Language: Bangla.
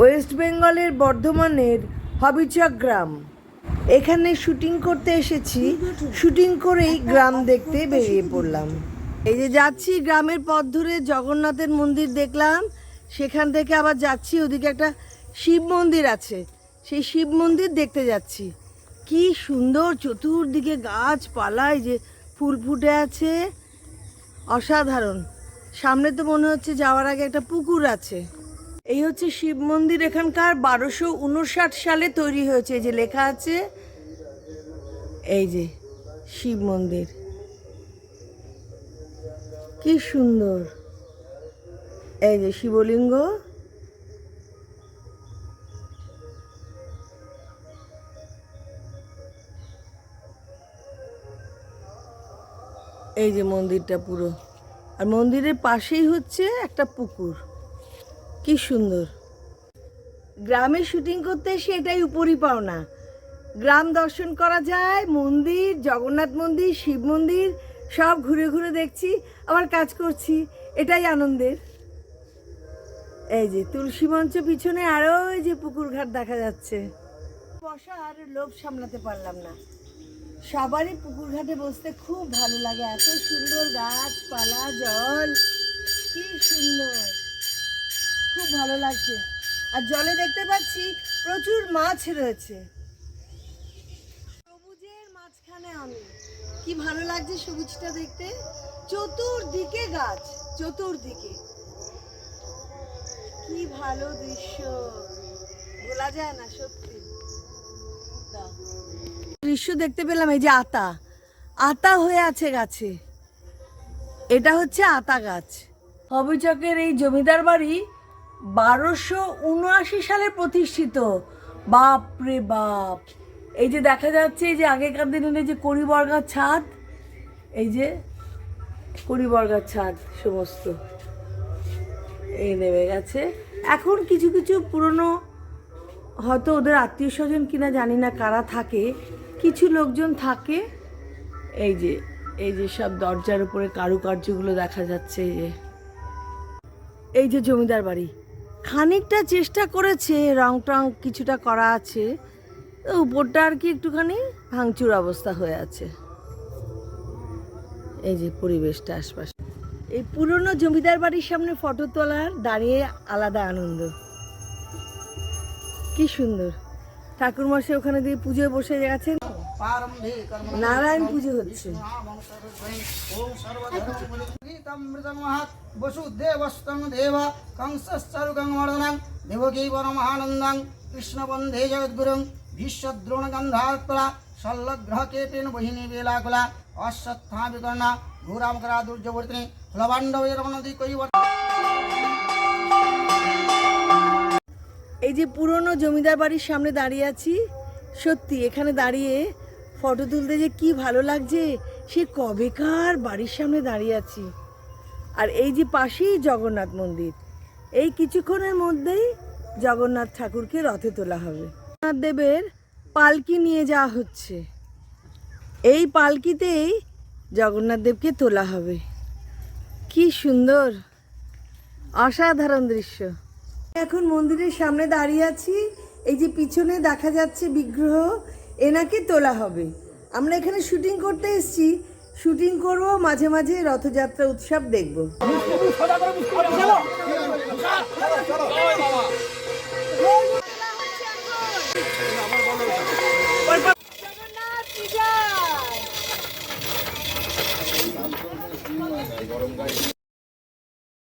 ওয়েস্ট বেঙ্গলের বর্ধমানের হবিচক গ্রাম। এখানে শুটিং করতে এসেছি। শুটিং করেই গ্রাম দেখতে বেরিয়ে পড়লাম। এই যে যাচ্ছি গ্রামের পথ ধরে জগন্নাথের মন্দির দেখলাম। সেখান থেকে আবার যাচ্ছি, ওদিকে একটা শিব মন্দির আছে। সেই শিব মন্দির দেখতে যাচ্ছি। কি সুন্দর চতুর্দিকে গাছপালায় যে ফুল ফুটে আছে। অসাধারণ। সামনে তো মনে হচ্ছে যাওয়ার আগে একটা পুকুর আছে। এই হচ্ছে শিব মন্দির, এখানকার বারোশো উনষাট সালে তৈরি হয়েছে। যে লেখা আছে, এই যে শিব মন্দির। কি সুন্দর। এই যে শিবলিঙ্গ। এই যে মন্দিরটা পুরো। আর মন্দিরের পাশেই হচ্ছে একটা পুকুর। কি সুন্দর। গ্রামে শুটিং করতে এসে এটাই উপরই পাওনা। গ্রাম দর্শন করা যায়, মন্দির, জগন্নাথ মন্দির, শিব মন্দির, সব ঘুরে ঘুরে দেখছি, আবার কাজ করছি, এটাই আনন্দের। এই যে তুলসী মঞ্চ পিছনে আরও যে পুকুর ঘাট দেখা যাচ্ছে। বসার লোভ সামলাতে পারলাম না। সবারই পুকুর ঘাটে বসতে খুব ভালো লাগে। এত সুন্দর গাছপালা, জল কি সুন্দর খুব ভালো লাগছে। আর জলে দেখতে পাচ্ছি প্রচুর মাছ রয়েছে। সবুজের মাঝখানে আমি। কি ভালো লাগছে সবুজটা দেখতে? চতুর্দিকে গাছ, চতুর্দিকে। কি ভালো দৃশ্য। বলা যায় না সত্যি। দৃশ্য দেখতে পেলাম এই যে আতা। আতা হয়ে আছে গাছে। এটা হচ্ছে আতা গাছ। হবিচকের এই জমিদার বাড়ি বারোশো উনআশি সালে প্রতিষ্ঠিত। বাপ রে বাপ। এই যে দেখা যাচ্ছে, এই যে আগেকার দিনের এই যে কড়িবর্গার ছাদ, এই যে কড়িবর্গার ছাদ সমস্ত। এই নেমে গেছে। এখন কিছু কিছু পুরনো, হয়তো ওদের আত্মীয় স্বজন কিনা জানি না কারা থাকে, কিছু লোকজন থাকে। এই যে এই যে সব দরজার উপরে কারুকার্যগুলো দেখা যাচ্ছে, এই যে। এই যে জমিদার বাড়ি। খানিকটা চেষ্টা করেছে রং টং কিছুটা করা আছে। উপরটা আর কি একটুখানি ভাঙচুর অবস্থা হয়ে আছে। এই যে পরিবেশটা আশপাশে। এই পুরনো জমিদার বাড়ির সামনে ফটো তোলার দাঁড়িয়ে আলাদা আনন্দ। কি সুন্দর। ঠাকুর মশাই ওখানে দিয়ে পুজোয় বসে গেছেন নারায়ণ পুজো হচ্ছে। वसुदेवस्तं देव कंसस्सर्गमर्दनं देवकी परमानन्दं कृष्णबन्धे जगद्गुरुं भीष्मद्रोणगन्धात्पला शल्लग्रहकेतेन बहिनी वेलाकुला अश्वत्थाविकर्णा घोरामकरा दुर्जवर्तिनी प्लवाण्डवैरवनदी কৈবর্ত এই যে পুরনো জমিদার বাড়ির সামনে দাঁড়িয়ে আছি সত্যি এখানে দাঁড়িয়ে ফটো তুলতে যে কি ভালো লাগছে সে কবেকার বাড়ির সামনে দাঁড়িয়ে আছি আর এই যে পাশেই জগন্নাথ মন্দির, এই কিছুক্ষণের মধ্যেই জগন্নাথ ঠাকুরকে রথে তোলা হবে। জগন্নাথ দেবের পালকি নিয়ে যাওয়া হচ্ছে। এই পালকিতেই জগন্নাথ দেবকে তোলা হবে। কি সুন্দর, অসাধারণ দৃশ্য। এখন মন্দিরের সামনে দাঁড়িয়ে আছি। এই যে পিছনে দেখা যাচ্ছে বিগ্রহ, এনাকে তোলা হবে। আমরা এখানে শুটিং করতে এসেছি। শুটিং করব মাঝে মাঝে রথযাত্রা উৎসব দেখব।